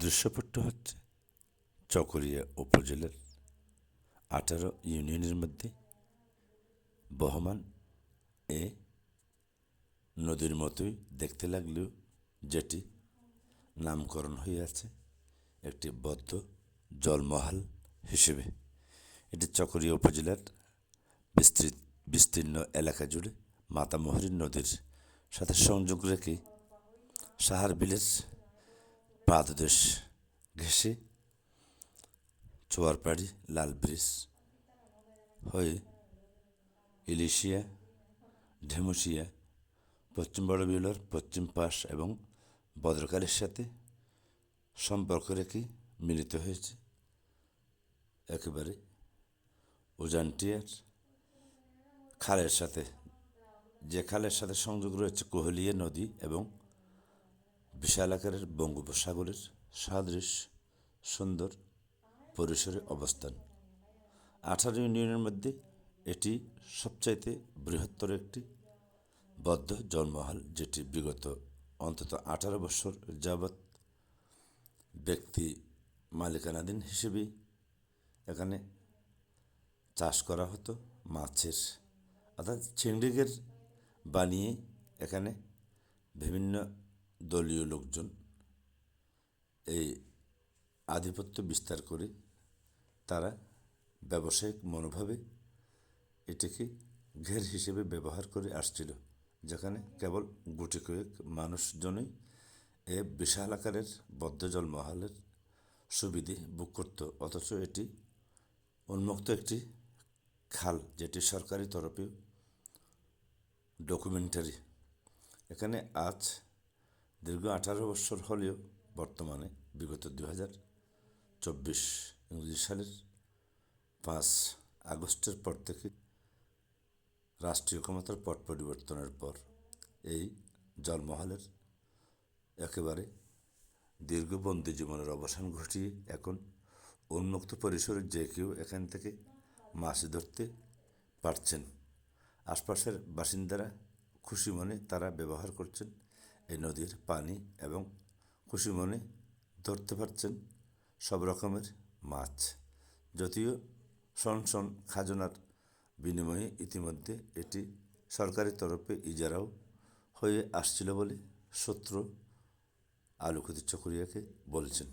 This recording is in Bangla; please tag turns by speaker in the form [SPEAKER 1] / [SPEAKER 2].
[SPEAKER 1] দৃশ্যপটটা হচ্ছে চকরিয়া উপজেলার আঠারো ইউনিয়নের মধ্যে বহমান। এ নদীর মতোই দেখতে লাগলেও যেটি নামকরণ হয়ে আছে একটি বদ্ধ জলমহাল হিসেবে। এটি চকরিয়া উপজেলার বিস্তৃত, বিস্তীর্ণ এলাকা জুড়ে মাতামহরী নদীর সাথে সংযোগ রেখে সাহার বিলের পাদদেশ ঘেঁষে চোয়ারপাড়ি লাল ব্রিজ হয়ে ইলিশিয়া ঢেমুশিয়া পশ্চিম বড়বিলার পশ্চিম পাশ এবং বদ্রকালের সাথে সম্পর্ক রেখে মিলিত হয়েছে একেবারে উজানটিয়ার খালের সাথে যে খালের সাথে সংযোগ রয়েছে কোহলিয়া নদী এবং বিশাল আকারের বঙ্গোপসাগরের সাদৃশ, সুন্দর পরিসরে অবস্থান। আঠারো ইউনিয়নের মধ্যে এটি সবচাইতে বৃহত্তর একটি বদ্ধ জন্মহাল, যেটি বিগত অন্তত আঠারো বছর যাবৎ ব্যক্তি মালিকানাধীন হিসেবে এখানে চাষ করা হতো মাছের। অর্থাৎ চিংড়িগের বানিয়ে এখানে বিভিন্ন দলীয় লোকজন এই আধিপত্য বিস্তার করে তারা ব্যবসায়িক মনোভাবে এটিকে ঘের হিসেবে ব্যবহার করে আসছিল, যেখানে কেবল গুটি কয়েক মানুষজনই এ বিশাল আকারের বদ্ধজল মহালের সুবিধে বুক করত, অথচ এটি উন্মুক্ত একটি খাল যেটি সরকারি তরফে ডকুমেন্টারি এখানে আজ দীর্ঘ আঠারো বছর হলেও বর্তমানে, বিগত দু হাজার চব্বিশ ইংরেজি সালের পাঁচ আগস্টের পর থেকে রাষ্ট্রীয় ক্ষমতার পট পরিবর্তনের পর এই জলমহলের একেবারে দীর্ঘবন্দি জীবনের অবসান ঘটিয়ে এখন উন্মুক্ত পরিসরে যে কেউ এখান থেকে মাছ ধরতে পারছেন। আশপাশের বাসিন্দারা খুশি মনে তারা ব্যবহার করছেন। এই নদীর পানি এবং খুশি মনে ধরতে পারছেন সব রকমের মাছ, যদিও শন খাজনার বিনিময়ে ইতিমধ্যে এটি সরকারি তরফে ইজারাও হয়ে আসছিল বলে সূত্র আলোকিত চকরিয়াকে বলছেন।